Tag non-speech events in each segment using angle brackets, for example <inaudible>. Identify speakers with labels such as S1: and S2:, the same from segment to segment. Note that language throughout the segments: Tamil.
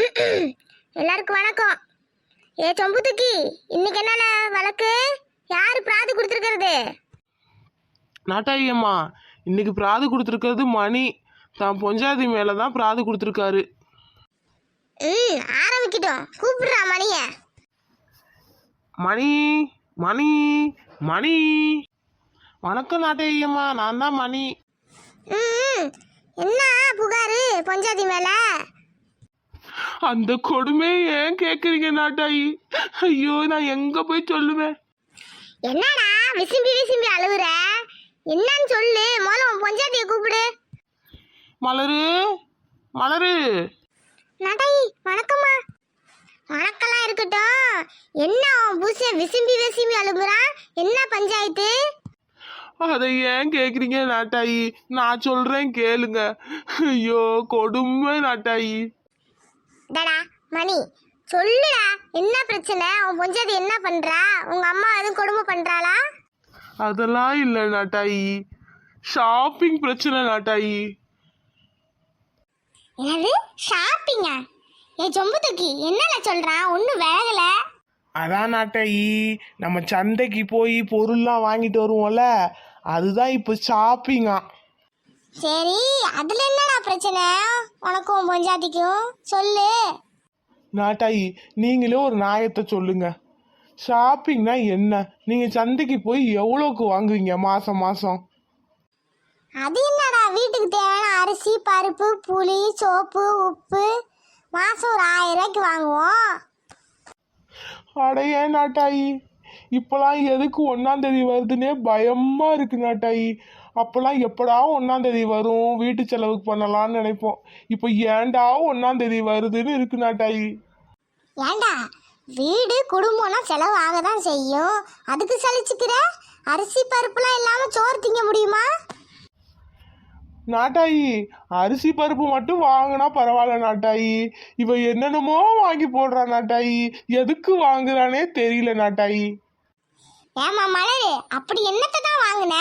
S1: <clears throat> எல்லாருக்கும் வணக்கம். ஏ சொம்புத்துக்கி இன்னைக்கு என்னல வழக்கு? யாரு பிராது கொடுத்துருக்கிறது?
S2: நாட்டாயி அம்மா இன்னைக்கு பிராது கொடுத்துருக்கிறது மணி. தான் பொஞ்சாதி மேலே தான் பிராது கொடுத்துருக்காரு.
S1: ம் ஆரம்பிக்கட்டும். கூப்பிடுறா மணிய.
S2: மணி மணி மணி. வணக்கம் நாட்டாயி அம்மா நான் தான் மணி.
S1: ம். என்ன புகாரு பொஞ்சாதி மேல?
S2: அந்த கொடுமையை ஏன் கேட்குறீங்க நாட்டாயி? ஐயோ நான் எங்கே போய் சொல்லுவேன்?
S1: என்னடா விசும்பி விசும்பி அழுகுற என்னன்னு சொல்லு. முதல்ல உன் பொஞ்சாதியை கூப்பிடு.
S2: மலரு மலரு.
S1: நடாயி வணக்கம்மா. வணக்கம்லாம் இருக்கட்டும். என்ன உன் விசும்பி விசும்பி அழுகுறான் என்ன பஞ்சாயத்து?
S2: அதை ஏன் கேட்குறீங்க நாட்டாயி? நான் சொல்கிறேன் கேளுங்க. ஐயோ கொடுமை நாட்டாயி.
S1: டடா மணி சொல்லுடா என்ன பிரச்சனை? உன் பொஞ்சாதி என்ன பண்றா? உங்க அம்மா எதுவும் கொடுமை பண்றாளா?
S2: அதெல்லாம் இல்லை நாட்டாயி. ஷாப்பிங் பிரச்சனை நாட்டாயி.
S1: என்னது? ஷாப்பிங்கா ஏ சொம்பு தூக்கி என்னல சொல்றான் ஒன்றும் வேகல.
S2: அதான் நாட்டாயி. நம்ம சந்தைக்கு போய் பொருள்லாம் வாங்கிட்டு வருவோம்ல அதுதான் இப்போ ஷாப்பிங்கா
S1: சரி அதுல என்னடா பிரச்சனை? உனக்கும் உன் பொஞ்சாதிக்கும் சொல்லு.
S2: நாட்டாயி நீங்களே ஒரு நியாயத்தை சொல்லுங்க. ஷாப்பிங்னா என்ன? நீங்க சந்தைக்கு போய் எவ்வளோக்கு வாங்குவீங்க மாசம் மாசம்?
S1: அது என்னடா வீட்டுக்கு தேவையான அரிசி பருப்பு புளி சோப்பு உப்பு. மாசம் ஒரு ஆயிரம் ரூபாய்க்கு வாங்குவோம்.
S2: அட ஏன் நாட்டாயி? இப்போலாம் எதுக்கு ஒன்றாம் தேதி வருதுன்னே பயமா இருக்கு நாட்டாயி. அப்போல்லாம் எப்படா ஒன்றாம் தேதி வரும்? வீட்டு செலவுக்கு பண்ணலாம்னு நினைப்போம். இப்போ ஏன்டா ஒன்றாம் தேதி வருதுன்னு இருக்கு நாட்டாயி.
S1: ஏண்டா? வீடு குடும்பம்னா செலவு ஆக தான் செய்யும். அதுக்கு சலிச்சுக்கிற? அரிசி பருப்புலாம் இல்லாம சோறு திங்க முடியுமா?
S2: நாட்டாயி அரிசி பருப்பு மட்டும் வாங்கினா பரவாயில்ல நாட்டாயி. இவ என்னென்னமோ வாங்கி போடுறா நாட்டாயி. எதுக்கு வாங்குறானே தெரியல நாட்டாயி.
S1: ஏமா மலரு அப்படி என்னத்தை தான் வாங்கின?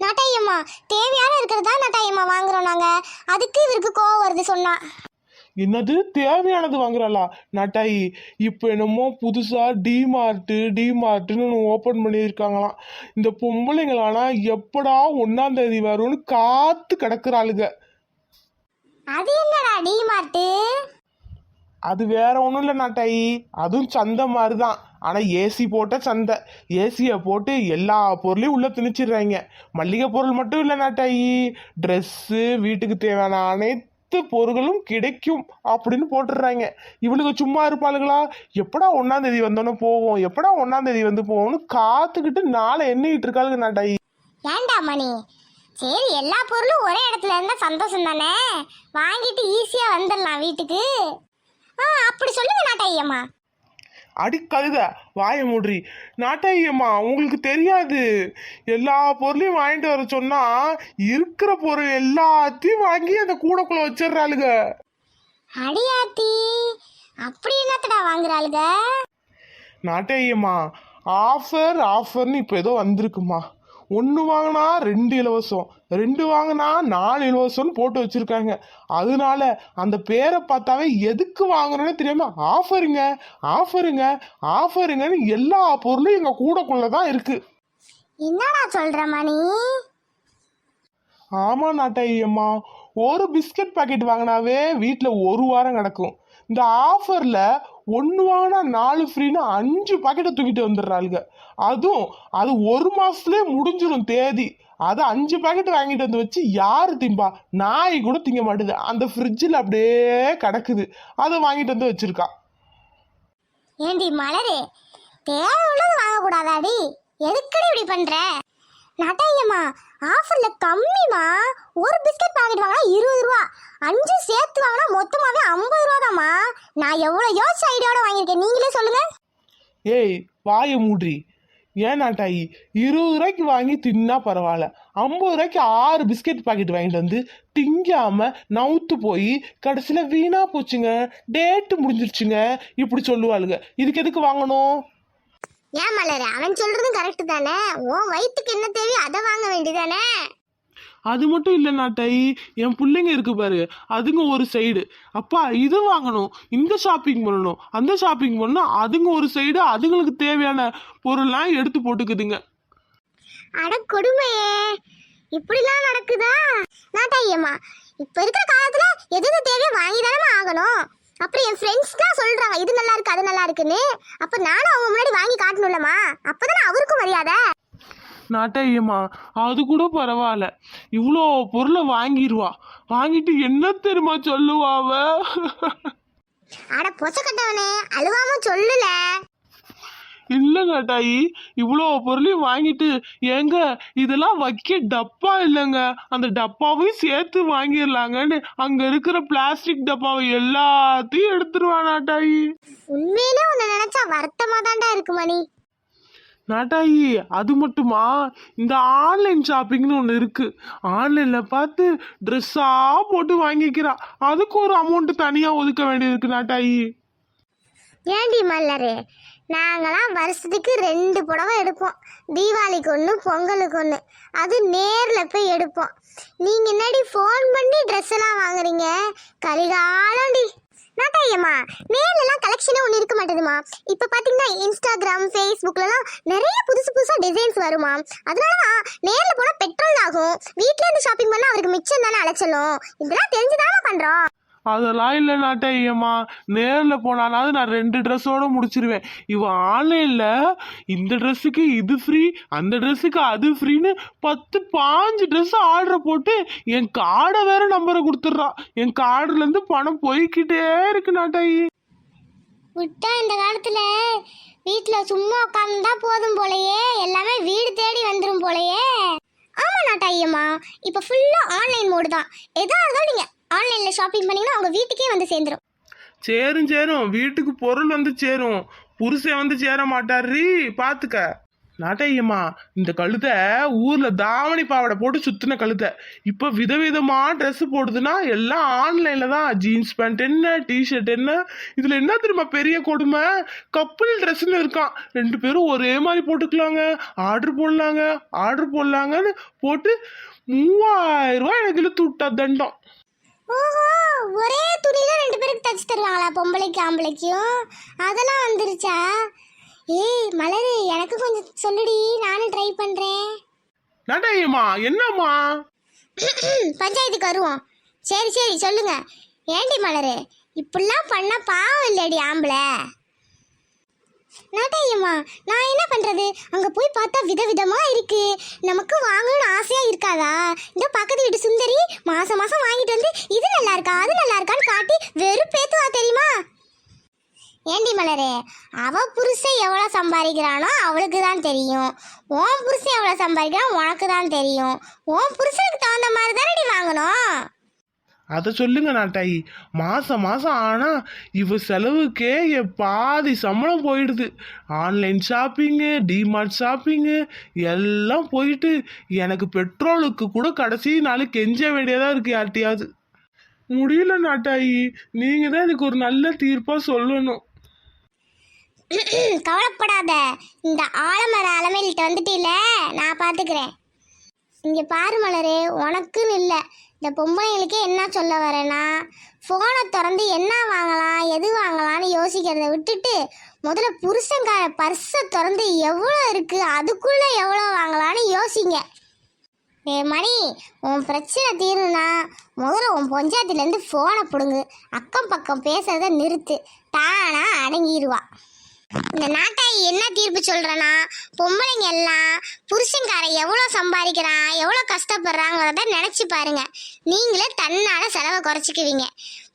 S1: நாட்டாயம்மா தேவையான இருக்கிறது தான் நாட்டாயம்மா வாங்குறோம் நாங்க. அதுக்கு இவருக்கு கோவம் வருது சொன்னா.
S2: என்னது? தேவையானது வாங்குறாளா? நாட்டாயி இப்போ என்னமோ புதுசாக டிமார்ட்டு டிமார்ட்டுன்னு ஒன்று ஓப்பன் பண்ணியிருக்காங்களாம். இந்த பொம்பளைங்களானா எப்படா ஒன்றாம் தேதி வரும்னு காத்து கிடக்குறாளுங்க
S1: அது என்னடா டிமார்ட்டு
S2: அது வேற ஒன்றும் இல்லை நாட்டாயி. அதுவும் சந்தை மாதிரி தான் ஆனால் ஏசி போட்ட சந்தை ஏசியை போட்டு எல்லா பொருளையும் உள்ளே திணிச்சிடுறாங்க. மல்லிகை பொருள் மட்டும் இல்லை நாட்டாயி. ட்ரெஸ்ஸு வீட்டுக்கு தேவையான அனைத்து பொருள்களும் கிடைக்கும் அப்படின்னு போட்டுடுறாங்க. இவளுக்கு சும்மா இருப்பாளுங்களா எப்படா ஒன்றாந்தேதி வந்தோன்னே போவோம் எப்படா ஒன்றாந்தேதி வந்து போவோம்னு காத்துக்கிட்டு நாளை எண்ணிக்கிட்டு இருக்காளுங்க நாட்டாயி.
S1: ஏண்டா மணி? சரி எல்லா பொருளும் ஒரே இடத்துல இருந்தால் சந்தோஷம் தானே? வாங்கிட்டு ஈஸியாக வந்துடலாம் வீட்டுக்கு. ஆ அப்படி சொல்லுங்க நாட்டாயம்மா
S2: அடி கழுத வாய மூடுறி. நாட்டாயம்மா உங்களுக்கு தெரியாது. எல்லா பொருளையும் வாங்கிட்டு வர சொன்னா இருக்கிற பொருள் எல்லாத்தையும் வாங்கி அந்த கூடக்குள்ள வச்சிடுறாளுங்க.
S1: அடியாத்தி அப்படி என்னத்தடா வாங்குறாளுங்க?
S2: நாட்டாயம்மா ஆஃபர் ஆஃபர்னு இப்போ ஏதோ வந்திருக்குமா? ஒன்று வாங்கினா ரெண்டு இலவசம் ரெண்டு வாங்கினா நாலு இலவசம்னு போட்டு வச்சிருக்காங்க. அதனால அந்த பேரை பார்த்தாவே எதுக்கு வாங்குறோன்னு தெரியாம ஆஃபருங்க ஆஃபருங்க ஆஃபருங்கன்னு எல்லா பொருளும் எங்கள் கூடக்குள்ள தான் இருக்கு.
S1: என்னடா சொல்ற மணி?
S2: ஆமா நாட்டாயி அம்மா. ஒரு பிஸ்கட் பாக்கெட் வாங்கினாவே வீட்டில் ஒரு வாரம் கிடக்கும். இந்த ஆஃபரில் ஒன்றுவானா நாலு ஃப்ரீன்னு அஞ்சு பாக்கெட்டை தூக்கிட்டு வந்துடுறாளுங்க. அதுவும் அது ஒரு மாதத்துலேயே முடிஞ்சிடும் தேதி. அது அஞ்சு பாக்கெட் வாங்கிட்டு வந்து வச்சு யார் திம்பா? நாய் கூட திங்க மாட்டுது. அந்த ஃப்ரிட்ஜில் அப்படியே கிடக்குது. அதை வாங்கிட்டு வந்து வச்சிருக்கா.
S1: ஏண்டி மலரு? தேவை உள்ளது வாங்கக்கூடாதாடி? எதுக்கடி இப்படி பண்ற? நடையம்மா ஆஃபர்ல கம்மிமா ஒரு பிஸ்கட் பாக்கெட் வாங்கினா இருபது ரூபா. அஞ்சு சேர்த்து வாங்கினா மொத்தமாவே ஐம்பது ரூபா தாம்மா நான் எவ்வளோ யோசிச்ச ஐடியாவோட வாங்கியிருக்கேன். நீங்களே சொல்லுங்க.
S2: ஏய் வாயை மூடி ஏன் நாட்டாயி? இருபது ரூபாய்க்கு வாங்கி தின்னா பரவாயில்ல. ஐம்பது ரூபாய்க்கு ஆறு பிஸ்கெட் பாக்கெட் வாங்கிட்டு வந்து திங்காம நவுத்து போய் கடைசியில் வீணாக போச்சுங்க. டேட்டு முடிஞ்சிருச்சுங்க. இப்படி சொல்லுவாளுங்க. இதுக்கு எதுக்கு வாங்கணும்?
S1: ஏன் மலரு? அவன் சொல்றதும் கரெக்ட் தானே? உன் வயிற்றுக்கு என்ன தேவையோ அதை வாங்க வேண்டியதானே?
S2: அது மட்டும் இல்லை நாட்டாயி என் பிள்ளைங்க இருக்கு பாரு. அதுங்க ஒரு சைடு அப்பா இது வாங்கணும். இந்த ஷாப்பிங் பண்ணணும். அந்த ஷாப்பிங் பண்ணணும் அதுங்க ஒரு சைடு அதுங்களுக்கு தேவையான பொருள்லாம் எடுத்து போட்டுக்குதுங்க.
S1: அட கொடுமையே. இப்படிலாம் நடக்குதா? நாட்டாயம்மா இப்ப இருக்கிற காலத்துல எது தேவையோ வாங்கி தானே ஆகணும். அப்புறம் என் ஃப்ரெண்ட்ஸ் தான் சொல்றாங்க இது நல்லா இருக்கு அது நல்லா இருக்குன்னு. அப்ப நானும் அவங்க முன்னாடி வாங்கி காட்டணும்லம்மா. அப்பதானே அவருக்கும் மரியாதை.
S2: நாட்டாயம்மா அது கூட பரவாயில்ல. இவ்வளோ பொருளை வாங்கிடுவா வாங்கிட்டு என்ன தெரியுமா சொல்லுவா அவ?
S1: அட பொச்சக்கட்டவனே அழுவாம சொல்லுல.
S2: இல்ல நாட்டாயி இவ்வளோ பொருளையும் வாங்கிட்டு ஏங்க இதெல்லாம் வைக்க டப்பா இல்லைங்க. அந்த டப்பாவையும் சேர்த்து வாங்கிடலாங்கன்னு அங்க இருக்கிற பிளாஸ்டிக் டப்பாவை எல்லாத்தையும் எடுத்துருவா நாட்டாயி
S1: உண்மையிலே உன்னை நினைச்சா வருத்தமா தான்டா இருக்கு மணி.
S2: நாட்டாயி அது மட்டுமா? இந்த ஆன்லைன் ஷாப்பிங்னு ஒன்று இருக்கு. ஆன்லைன்ல பார்த்து ட்ரெஸ்ஸாக போட்டு வாங்கிக்கிறா. அதுக்கு ஒரு அமௌண்ட் தனியாக ஒதுக்க வேண்டியது இருக்கு நாட்டாயி
S1: ஏண்டி மல்லரு? நாங்களாம் வருஷத்துக்கு ரெண்டு புடவை எடுப்போம். தீபாவளிக்கு ஒன்று பொங்கலுக்கு ஒன்று அது நேரில் போய் எடுப்போம். நீங்கள் என்னடி ஃபோன் பண்ணி ட்ரெஸ் எல்லாம் வாங்குறீங்க? கலிகாலம்டி நாட்டாயம்மா நேர்லலாம் கலெக்ஷனே ஒன்று இருக்க மாட்டேதுமா. இப்போ பார்த்தீங்கன்னா இன்ஸ்டாகிராம் ஃபேஸ்புக்லலாம் நிறைய புதுசு புதுசாக டிசைன்ஸ் வருமா? அதனால தான் நேரில் போனால் பெட்ரோல் ஆகும். வீட்டில் இருந்து ஷாப்பிங் பண்ணால் அவருக்கு மிச்சம் தானே அலைச்சலும். இதெல்லாம் தெரிஞ்சுதானே பண்ணுறோம்
S2: அதெல்லாம் இல்லை நாட்டையம்மா நேரில் போனாலாவது நான் ரெண்டு ட்ரெஸ்ஸோடு முடிச்சிருவேன். இவன் ஆன்லைனில் இந்த ட்ரெஸ்ஸுக்கு இது ஃப்ரீ அந்த ட்ரெஸ்ஸுக்கு அது ஃப்ரீன்னு பத்து பாஞ்சு ட்ரெஸ் ஆர்டர் போட்டு என் கார்டை வேற நம்பரை கொடுத்துட்றான் என் கார்டுலேருந்து பணம் போய்கிட்டே இருக்கு நாட்டாயி
S1: விட்டா இந்த காலத்துல வீட்டுல சும்மா உட்கார்ந்தா போதும் போலயே. எல்லாமே வீடு தேடி வந்துடும் போலயே. ஆமா நாட்டாயம்மா இப்ப ஃபுல்லா ஆன்லைன் மோடு தான். எதா இருந்தாலும் நீங்க ஆன்லைன்ல ஷாப்பிங் பண்ணீங்கன்னா உங்க வீட்டுக்கே வந்து சேர்ந்துரும்.
S2: சேரும் சேரும். வீட்டுக்கு பொருள் வந்து சேரும். புருஷன் வந்து சேர மாட்டாரு பாத்துக்க. நாட்டையம்மா இந்த கழுத்தை ஊர்ல தாவணி பாவாடை போட்டு சுத்தின கழுத்தை இப்ப விதவிதமா ட்ரெஸ் போடுதுன்னா எல்லாம் ஆன்லைன்ல தான். ஜீன்ஸ் பேண்ட் என்ன டிஷர்ட் என்ன? இதுல என்ன தெரியுமா பெரிய கொடுமை? கப்புள் ட்ரெஸ்ஸுன்னு இருக்கான். ரெண்டு பேரும் ஒரே மாதிரி போட்டுக்கலாங்க. ஆர்டர் போடலாங்க. ஆர்டர் போடலாங்கன்னு போட்டு மூவாயிரம் ரூபாய் எனக்கு இழுத்து விட்டா தண்டம்.
S1: ஓஹோ ஒரே துணியில ரெண்டு பேருக்கு தச்சு தருவாங்களா பொம்பளைக்கு ஆம்பளைக்கும்? அதெல்லாம் வந்துருச்சா? ஏய் மலரு எனக்கு கொஞ்சம் சொல்லுடி நானும் ட்ரை பண்றேன்.
S2: நாட்டையம்மா என்னம்மா?
S1: பஞ்சாயத்துக்கு வருவோம். சரி சரி சொல்லுங்க. ஏண்டி மலரு இப்படிலாம் பண்ண பாவம் இல்லடி ஆம்பளை? நாட்டையம்மா நான் என்ன பண்ணுறது அங்கே போய் பார்த்தா விதவிதமாக இருக்கு. நமக்கு வாங்கணும்னு ஆசையாக இருக்காதா? இந்த பக்கத்து வீட்டு சுந்தரி மாதம் மாதம் வாங்கிட்டு வந்து இது நல்லா இருக்கா அது நல்லா இருக்கான்னு காட்டி வெறுப்பேத்துவா தெரியுமா? ஏண்டி மலரே அவ புருஷன் எவ்வளோ சம்பாதிக்கிறானோ அவளுக்கு தான் தெரியும். உன் புருஷன் எவ்வளோ சம்பாதிக்கிறான் உனக்கு தான் தெரியும். உன் புருஷனுக்கு தகுந்த மாதிரி தானே நீ வாங்கணும்?
S2: அதை சொல்லுங்க நாட்டாயி. மாதம் மாதம் ஆனால் இவ செலவுக்கே என் பாதி சம்பளம் போயிடுது. ஆன்லைன் ஷாப்பிங்கு டிமார்ட் ஷாப்பிங்கு எல்லாம் போயிட்டு எனக்கு பெட்ரோலுக்கு கூட கடைசி நாள் கெஞ்ச வேண்டியதாக இருக்கு யார்ட்டையாவது முடியல நாட்டாயி. நீங்கள் தான் எனக்கு ஒரு நல்ல தீர்ப்பாக சொல்லணும். <clears throat>
S1: கவலைப்படாத. இந்த ஆலமர அலமையில்கிட்ட வந்துட்டீல நான் பார்த்துக்கிறேன் இங்கே பாரு மலரே உனக்குன்னு இல்லை. இந்த பொம்பளைங்களுக்கே என்ன சொல்ல வரேன்னா ஃபோனை திறந்து என்ன வாங்கலாம் எது வாங்கலாம்னு யோசிக்கிறத விட்டுட்டு முதல்ல புருஷங்கார பர்ஸை திறந்து எவ்வளோ இருக்குது அதுக்குள்ளே எவ்வளோ வாங்கலாம்னு யோசிங்க. ஏ மணி உன் பிரச்சனை தீருனா முதல்ல உன் பஞ்சாயத்துலேருந்து ஃபோனை பிடுங்கு. அக்கம் பக்கம் பேசுறத நிறுத்து. தானா அடங்கிடுவா இந்த நாட்டாய் என்ன தீர்ப்பு சொல்றனா பொம்பளைங்க எல்லாம் புருஷன்காரன் எவ்வளோ சம்பாதிக்கிறான் எவ்வளோ கஷ்டப்படுறாங்கிறத நினச்சி பாருங்க. நீங்களே தன்னால செலவை குறைச்சிக்குவீங்க.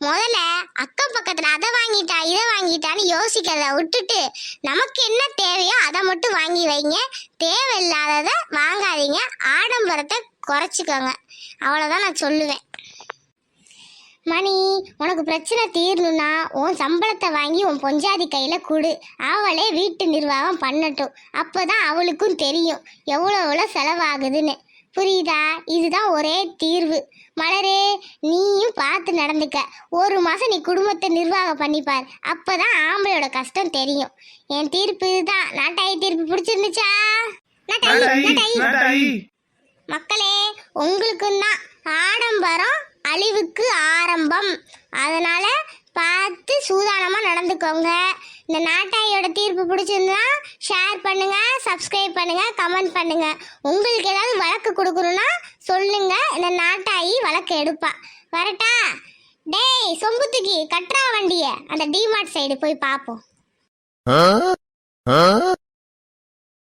S1: முதல்ல அக்கம் பக்கத்தில் அதை வாங்கிட்டா இதை வாங்கிட்டான்னு யோசிக்கிறத விட்டுட்டு நமக்கு என்ன தேவையோ அதை மட்டும் வாங்கி வைங்க. தேவையில்லாததை வாங்காதீங்க. ஆடம்பரத்தை குறைச்சிக்கோங்க. அவ்வளோதான் நான் சொல்லுவேன். மணி உனக்கு பிரச்சனை தீரணும்னா உன் சம்பளத்தை வாங்கி உன் பொஞ்சாதி கையில் கொடு. அவளே வீட்டு நிர்வாகம் பண்ணட்டும். அப்போதான் அவளுக்கும் தெரியும் எவ்வளோ எவ்வளோ செலவாகுதுன்னு. புரியுதா? இதுதான் ஒரே தீர்வு. மலரே நீயும் பார்த்து நடந்துக்க. ஒரு மாதம் நீ குடும்பத்தை நிர்வாகம் பண்ணிப்பார். அப்போதான் ஆம்பளையோட கஷ்டம் தெரியும். என் தீர்ப்பு இதுதான். நாட்டாயி தீர்ப்பு பிடிச்சிருந்துச்சா? நாட்டாயி
S2: நாட்டாயி
S1: மக்களே உங்களுக்கும் தான் ஆடம்பரம் அழிவுக்கு ஆரம்பம். அதனால் பார்த்து சூதானமாக நடந்துக்கோங்க. இந்த நாட்டாயோட தீர்ப்பு பிடிச்சிருந்தா ஷேர் பண்ணுங்கள் சப்ஸ்கிரைப் பண்ணுங்க கமெண்ட் பண்ணுங்கள் உங்களுக்கு ஏதாவது வழக்கு கொடுக்கணும்னா சொல்லுங்கள் இந்த நாட்டாயி வழக்கு எடுப்பா. வரட்டா? டேய் சொம்புத்துக்கி கட்டுறா வண்டியை. அந்த டிமார்ட் சைடு போய் பார்ப்போம்